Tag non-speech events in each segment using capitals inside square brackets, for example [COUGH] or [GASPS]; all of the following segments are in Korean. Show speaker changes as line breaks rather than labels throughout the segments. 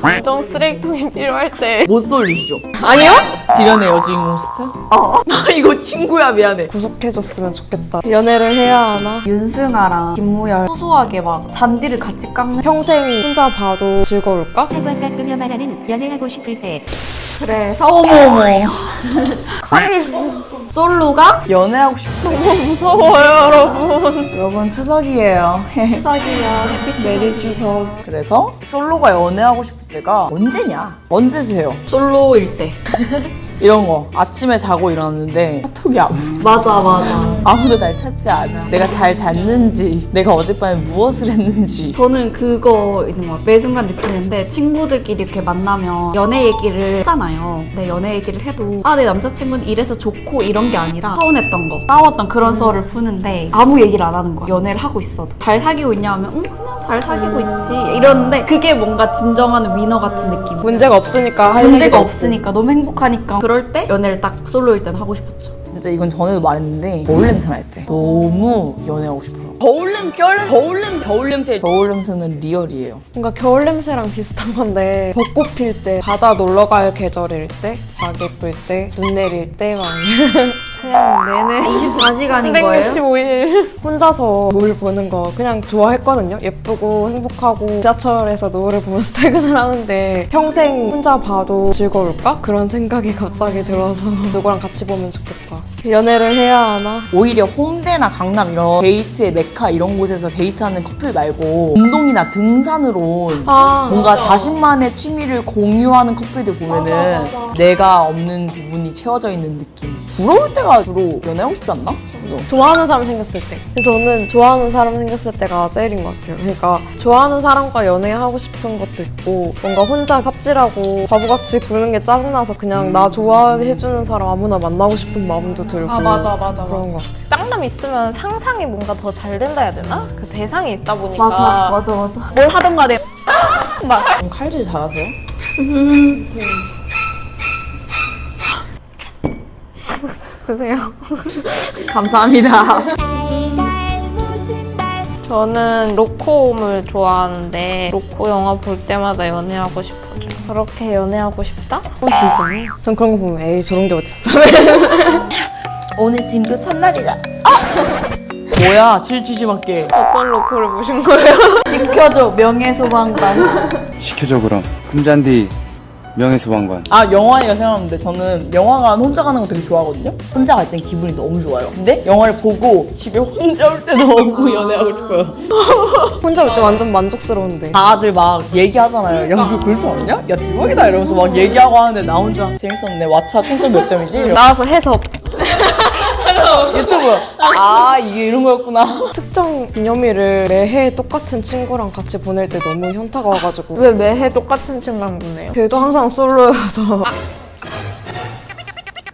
감정 쓰레기통이 필요할 때
못 쏠리시죠?
아니요?
비련의 여주인공 스타? 어. [LAUGHS] 이거 친구야 미안해.
구속해줬으면 좋겠다 연애를 해야 하나?
윤승아랑 김무열 소소하게 막 잔디를 같이 깎는
평생 혼자 봐도 즐거울까?
사과 깎으며 말하는 연애하고 싶을 때
그래서 어머 어머 솔로가
연애하고 싶어.
무서워요 여러분
여러분 추석이에요.
추석이야 햇빛
메리 추석. 그래서 솔로가 연애하고 싶을 때가 언제냐? 언제세요?
솔로일 때 [LAUGHS]
이런 거 아침에 자고 일어났는데 카톡이 아무
맞아 맞아
아무도 날 찾지 않아. 내가 잘 잤는지, 내가 어젯밤에 무엇을 했는지.
저는 그거 있는 것 같아요. 매 순간 느끼는데 친구들끼리 이렇게 만나면 연애 얘기를 하잖아요. 근데 연애 얘기를 해도 아 내 남자친구는 이래서 좋고 이런 게 아니라 서운했던 거, 싸웠던 그런 썰을 푸는데 아무 얘기를 안 하는 거야. 연애를 하고 있어도 잘 사귀고 있냐 하면 응 그냥 잘 사귀고 있지 이러는데 그게 뭔가 진정한 위너 같은 느낌.
문제가 없으니까 할
문제가
얘기도 없고.
없으니까 너무 행복하니까 그럴 때 연애를 딱 솔로일 땐 하고 싶었죠.
진짜 이건 전에도 말했는데 겨울 냄새 날 때 너무 연애하고 싶어요. 겨울 냄새, 겨울 냄새, 겨울 냄새, 겨울 냄새. 겨울 냄새는 리얼이에요.
뭔가 겨울 냄새랑 비슷한 건데 벚꽃 필 때, 바다 놀러 갈 계절일 때, 자기 예쁠 때, 눈 내릴 때 막. [LAUGHS] 그냥 내내
24시간인 거예요?
365일 [LAUGHS] 혼자서 노을 보는 거 그냥 좋아했거든요. 예쁘고 행복하고 지하철에서 노을을 보면서 [LAUGHS] 퇴근을 하는데 평생 혼자 봐도 즐거울까? 그런 생각이 갑자기 들어서 누구랑 같이 보면 좋겠다. 연애를 해야 하나?
오히려 홍대나 강남 이런 데이트의 메카 이런 곳에서 데이트하는 커플 말고 운동이나 등산으로 온
아,
뭔가 자신만의 취미를 공유하는 커플들 보면은 내가 없는 부분이 채워져 있는 느낌. 부러울 때가 주로 연애하고 싶지 않나? 그래서
좋아하는 사람 생겼을 때. 그래서 저는 좋아하는 사람 생겼을 때가 제일인 것 같아요. 그러니까 좋아하는 사람과 연애하고 싶은 것도 있고 뭔가 혼자 갑질하고 바보같이 구는 게 짜증나서 그냥 나 좋아해주는 사람 아무나 만나고 싶은 마음도 들고
아 맞아 맞아
그런 것 같아요.
짱남 있으면 상상이 뭔가 더 잘 된다 해야 되나? 그 대상이 있다 보니까
맞아 맞아 맞아. 뭘 하든 간에 [LAUGHS]
그럼 칼질 잘하세요?
드세요. [LAUGHS]
감사합니다.
저는 로코움을 좋아하는데 로코 영화 볼 때마다 연애하고 싶어져 그렇게 연애하고 싶다?
어, 진짜요? 전 그런 거 보면 에이 저런 게 어딨어. [LAUGHS]
오늘 등교 첫날이다. [LAUGHS] 뭐야, 칠취지맞게.
어떤 로코를 보신 거예요?
지켜줘 명예소방관.
시켜줘 그럼 금잔디 명예소방관
아, 영화예요 생각하는데 저는 영화관 혼자 가는 거 되게 좋아하거든요? 혼자 갈 땐 기분이 너무 좋아요. 근데 영화를 보고 집에 혼자 올 때 너무 연애하고 싶어요. [LAUGHS]
혼자 올 때 완전 만족스러운데.
다들 막 얘기하잖아요. 야, 이거 그럴 줄 알았냐? 야, 대박이다. 이러면서 막 얘기하고 하는데 나 혼자 재밌었는데 왓챠 총점 몇 점이지?
나와서 해석 [LAUGHS]
이게 이런 거였구나. [LAUGHS]
특정 기념일을 매해 똑같은 친구랑 같이 보낼 때 너무 현타가 와가지고
왜 매해 똑같은 친구랑 보내요?
걔도 항상 솔로여서 [LAUGHS]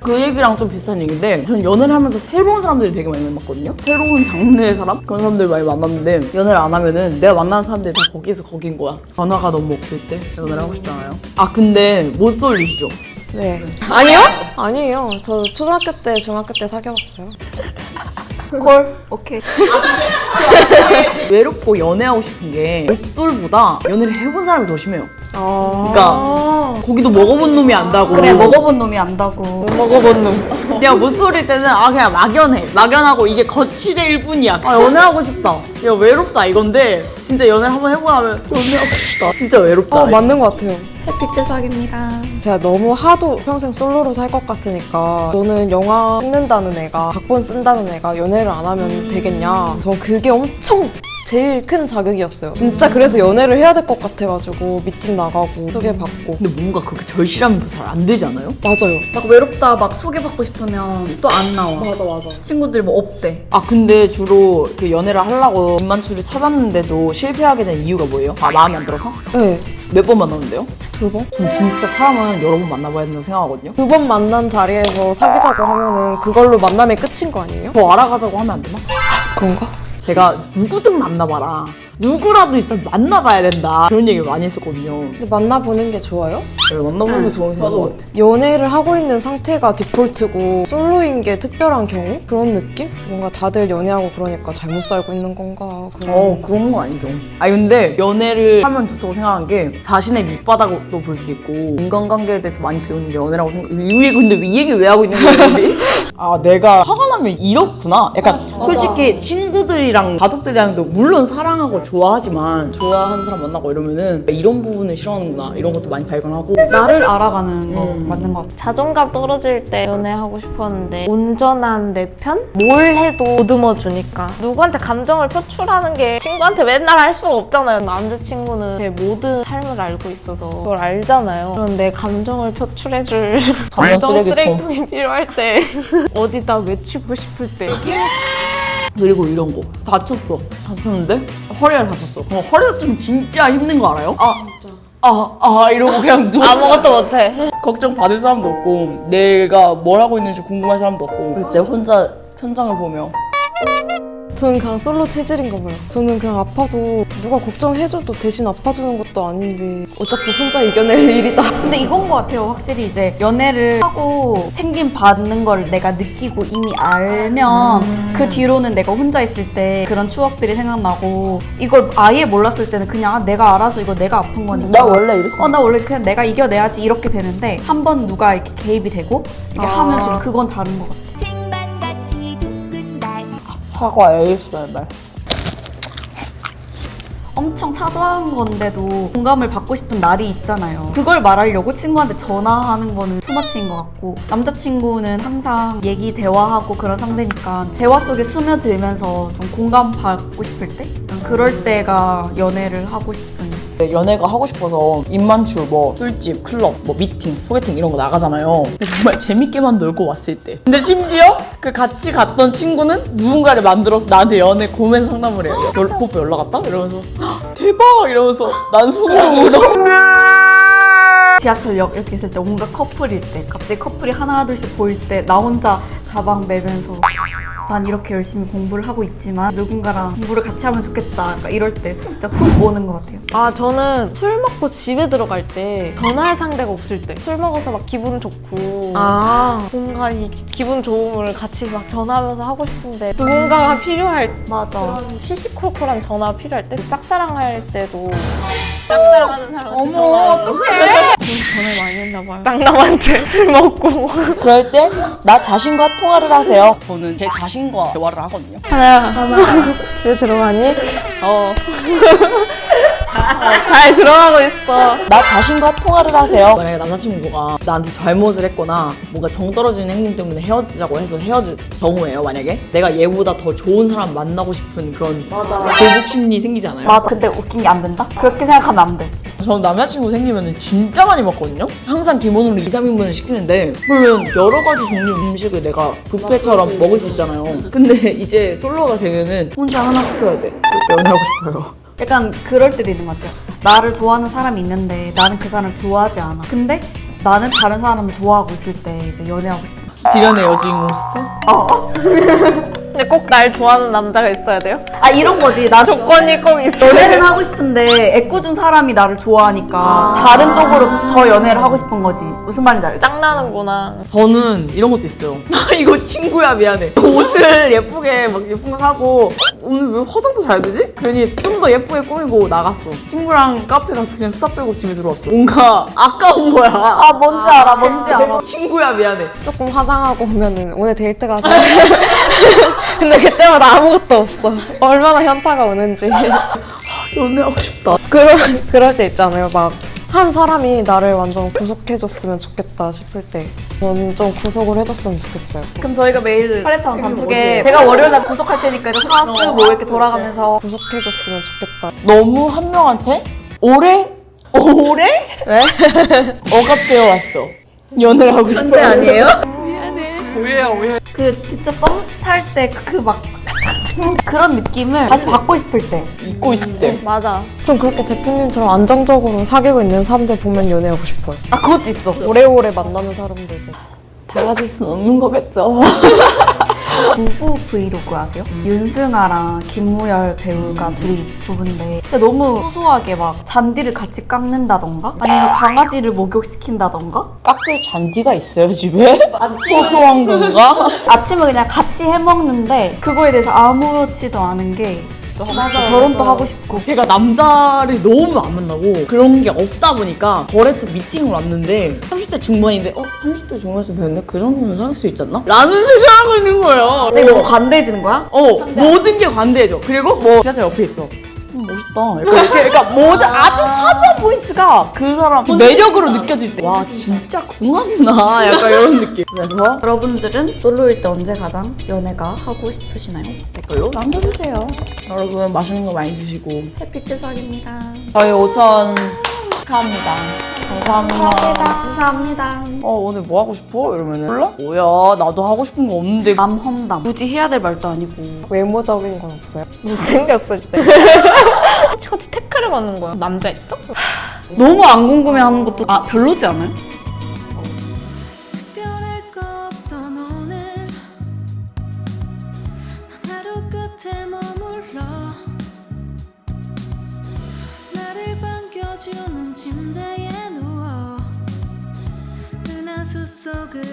그 얘기랑 좀 비슷한 얘기인데 전 연애를 하면서 새로운 사람들이 되게 많이 만났거든요. 새로운 장르의 사람? 그런 사람들 많이 만났는데 연애를 안 하면은 내가 만나는 사람들이 다 거기서 거긴 거야. 변화가 너무 없을 때 연애를 하고 싶잖아요. 아 근데 못 쏠리시죠?
네. 아니요? 아니에요. 저 초등학교 때, 중학교 때 사귀어봤어요. [LAUGHS]
콜 오케이. [LAUGHS]
외롭고 연애하고 싶은 게 못쏠보다 연애를 해본 사람이 더 심해요.
아.
그러니까 고기도 먹어본 놈이 안다고.
그래 먹어본 놈이 안다고.
못 먹어본 놈.
내가 못 쏠릴 때는 아 그냥 막연해. 막연하고 이게 거칠의 일뿐이야. 아 연애하고 싶다. 야 외롭다 이건데 진짜 연애를 한번 해보고 나면 연애하고 싶다. 진짜 외롭다.
어, 맞는 것 같아요.
햇빛 추석입니다.
제가 너무 하도 평생 솔로로 살 것 같으니까 저는 영화 찍는다는 애가 각본 쓴다는 애가 연애를 안 하면 되겠냐. 전 그게 엄청 제일 큰 자극이었어요. 진짜 그래서 연애를 해야 될 것 같아가지고 미팅 나가고 소개받고
근데 뭔가 그렇게 절실하면 더잘안 되지 않아요?
맞아요.
막 외롭다 막 소개받고 싶으면 또 안 나와.
맞아 맞아.
친구들 뭐 없대.
아 근데 주로 그 연애를 하려고 입만추를 찾았는데도 실패하게 된 이유가 뭐예요? 아 마음에 안 들어서?
네.
몇 번 만났는데요?
두 번?
전 진짜 사람은 여러 번 만나봐야 된다고 생각하거든요.
두 번 만난 자리에서 사귀자고 하면은 그걸로 만남이 끝인 거 아니에요?
더 알아가자고 하면 안 되나?
그런가?
제가 누구든 만나봐라. 누구라도 일단 만나봐야 된다 그런 얘기를 많이 했었거든요.
근데 만나보는 게 좋아요?
네, 만나보는 게 좋은 것 같아.
연애를 하고 있는 상태가 디폴트고 솔로인 게 특별한 경우? 그런 느낌? 뭔가 다들 연애하고 그러니까 잘못 살고 있는 건가 그런
어 그런 건 아니죠. 아니 근데 연애를 하면 좋다고 생각한 게 자신의 밑바닥도 볼 수 있고 인간관계에 대해서 많이 배우는 게 연애라고 생각. 이 근데 이 얘기 왜 하고 있는 거야 우리? [LAUGHS] 아 내가 화가 나면 이렇구나. 약간 솔직히 친구들이랑 가족들이랑도 물론 사랑하고 좋아하지만 좋아하는 사람 만나고 이러면은 이런 부분을 싫어하는구나 이런 것도 많이 발견하고.
나를 알아가는 거 맞는 것 같아.
자존감 떨어질 때 연애하고 싶었는데 온전한 내 편? 뭘 해도 보듬어 주니까 누구한테 감정을 표출하는 게 친구한테 맨날 할 수가 없잖아요 남자친구는 제 모든 삶을 알고 있어서 그걸 알잖아요 그런데 감정을 표출해 줄 [LAUGHS] 감정
쓰레기통.
쓰레기통이 [LAUGHS] 필요할 때 [LAUGHS] 어디다 외치고 싶을 때
그리고 이런 거. 다쳤어. 다쳤는데? 허리를 다쳤어. 그럼 허리 다치면 진짜 힘든 거 알아요? 아 아, 아, 이러고 그냥 누워.
아무것도 못해.
걱정 받을 사람도 없고, 내가 뭘 하고 있는지 궁금한 사람도 없고, 그때 혼자 천장을 보며.
저는 그냥 솔로 체질인 가 봐요. 저는 그냥 아파도 누가 걱정해줘도 대신 아파주는 것도 아닌데 어차피 혼자 이겨낼 [LAUGHS] 일이다.
근데 이건 것 같아요. 확실히 이제 연애를 하고 챙김 받는 걸 내가 느끼고 이미 알면 그 뒤로는 내가 혼자 있을 때 그런 추억들이 생각나고 이걸 아예 몰랐을 때는 그냥 아, 내가 알아서 이거 내가 아픈 거니까.
나 원래 이랬어.
어, 나 원래 그냥 내가 이겨내야지 이렇게 되는데 한 번 누가 이렇게 개입이 되고 이렇게
아.
하면 좀 그건 다른 것 같아.
사과 ASMR.
엄청 사소한 건데도 공감을 받고 싶은 날이 있잖아요. 그걸 말하려고 친구한테 전화하는 거는 투머치인 것 같고 남자친구는 항상 얘기 대화하고 그런 상대니까 대화 속에 스며들면서 좀 공감 받고 싶을 때 그럴 때가 연애를 하고
네, 연애가 하고 싶어서 입만추, 뭐 술집, 클럽, 뭐 미팅, 소개팅 이런 거 나가잖아요. 근데 정말 [LAUGHS] 재밌게만 놀고 왔을 때. 근데 심지어 그 같이 갔던 친구는 누군가를 만들어서 나한테 연애 고민 상담을 해요. [GASPS] 연, 오빠 연락 왔다? 이러면서 "헉, 대박! 이러면서 난 속으로 [LAUGHS] 울어.
지하철역 이렇게 있을 때 뭔가 커플일 때 갑자기 커플이 하나 둘씩 보일 때 나 혼자 가방 메면서 난 이렇게 열심히 공부를 하고 있지만 누군가랑 공부를 같이 하면 좋겠다 약간 이럴 때 진짜 훅 오는 것 같아요.
아 저는 술 먹고 집에 들어갈 때 전화할 상대가 없을 때 술 먹어서 막 기분 좋고
아
뭔가 이 기분 좋음을 같이 막 전화하면서 하고 싶은데 누군가가 필요할
맞아.
시시콜콜한 전화 필요할 때 짝사랑할 때도 짝사랑하는 사람한테
어머, 어떡해.
전화 많이 했나 봐요 짝남한테 [LAUGHS] 술 먹고
그럴 때 나 자신과 통화를 하세요. 저는 제 자신과 대화를 하거든요.
하나 집에 들어가니? 어. [LAUGHS] 어, 잘 들어가고 있어
나 자신과 통화를 하세요. 만약에 남자친구가 나한테 잘못을 했거나 뭔가 정 떨어지는 행동 때문에 헤어지자고 해서 헤어질 경우에요. 만약에 내가 얘보다 더 좋은 사람 만나고 싶은 그런 결국 심리 생기지 않아요?
맞아. 근데 웃긴 게 안 된다? 그렇게 생각하면 안 돼.
저는 남자친구 생기면 진짜 많이 먹거든요. 항상 기본으로 2, 3인분을 시키는데 물론 여러 가지 종류 음식을 내가 뷔페처럼 먹을 수 있잖아요. 근데 이제 솔로가 되면은 혼자 하나 시켜야 돼. 연애하고 싶어요.
약간 그럴 때도 있는 것 같아요. 나를 좋아하는 사람이 있는데 나는 그 사람을 좋아하지 않아. 근데 나는 다른 사람을 좋아하고 있을 때 이제 연애하고 싶어.
비련의 여주인공 스타?
근데 꼭 날 좋아하는 남자가 있어야 돼요?
아 이런 거지. 나
조건이 꼭 있어야
연애는 하고 싶은데 애꿎은 사람이 나를 좋아하니까 다른 쪽으로 더 연애를 하고 싶은 거지. 무슨 말인지 알죠?
짱나는구나
저는 이런 것도 있어요. 나 [LAUGHS] 이거 친구야 미안해. 옷을 예쁘게 막 예쁜 거 사고 어, 오늘 왜 화장도 잘 되지? 괜히 좀 더 예쁘게 꾸미고 나갔어. 친구랑 카페 가서 그냥 수다 떨고 집에 들어왔어. 뭔가 아까운 거야.
아 뭔지 알아, 뭔지 알아.
친구야 미안해.
조금 화장하고 오면은 오늘 데이트 가자. [LAUGHS] 근데 그때마다 아무것도 없어. 얼마나 현타가 오는지.
연애하고 싶다.
그럴, 그럴 때 있잖아요. 막, 한 사람이 나를 완전 구속해줬으면 좋겠다 싶을 때. 저는 좀 구속을 해줬으면 좋겠어요.
그럼 저희가 매일 팔레타운 단톡에 제가 월요일 날 구속할 테니까 이제 화수 뭐 이렇게 돌아가면서
구속해줬으면 좋겠다.
너무 한 명한테 오래 오래
네?
억압되어 왔어. 연애를 하고 싶어.
현재 아니에요?
오해야 오해.
그 진짜 썸 탈 때 그 막 그런 느낌을 다시 받고 싶을 때
잊고 있을 때.
맞아
그럼 그렇게 대표님처럼 안정적으로 사귀고 있는 사람들 보면 연애하고 싶어요.
아 그것도 있어
오래오래 만나는 사람들.
달라질 수는 없는 거겠죠. [LAUGHS]
부부 브이로그 아세요? 윤승아랑 김무열 배우가 둘이 부부인데 근데 너무 소소하게 막 잔디를 같이 깎는다던가 아니면 강아지를 목욕시킨다던가
깎을 잔디가 있어요 집에? [LAUGHS] 소소한 건가? [LAUGHS]
아침에 그냥 같이 해먹는데 그거에 대해서 아무렇지도 않은 게 맞아요. 결혼도 하고 싶고
제가 남자를 너무 안 만나고 그런 게 없다 보니까 거래처 미팅을 왔는데 30대 중반인데 어? 30대 중반에서 되는데 그 정도면 사귈 수 있잖나? 라는 생각을 하고 있는 거예요
갑자기 너무 관대해지는 거야?
어 모든 게 관대해져. 그리고 뭐 지하철 옆에 있어. 음, 멋있다. 이렇게, 이렇게 그러니까 모든 아주 사소한 포인트가 그 사람 매력으로 느껴질 때. 와 진짜 궁하구나 [LAUGHS] 약간 이런 느낌. 그래서
여러분들은 솔로일 때 언제 가장 연애가 하고 싶으시나요?
댓글로 남겨주세요. 여러분 맛있는 거 많이 드시고.
해피 추석입니다.
저희 5천 축하합니다 감사합니다
감사합니다.
어 오늘 뭐 하고 싶어? 이러면은 몰라? 뭐야 나도 하고 싶은 거 없는데
남 험담. 굳이 해야 될 말도 아니고.
외모적인 건 없어요?
못생겼을 때. 같이 태클을 거는 거야. 남자 있어?
너무 안 궁금해하는 것도 아 별로지 않아요?
반겨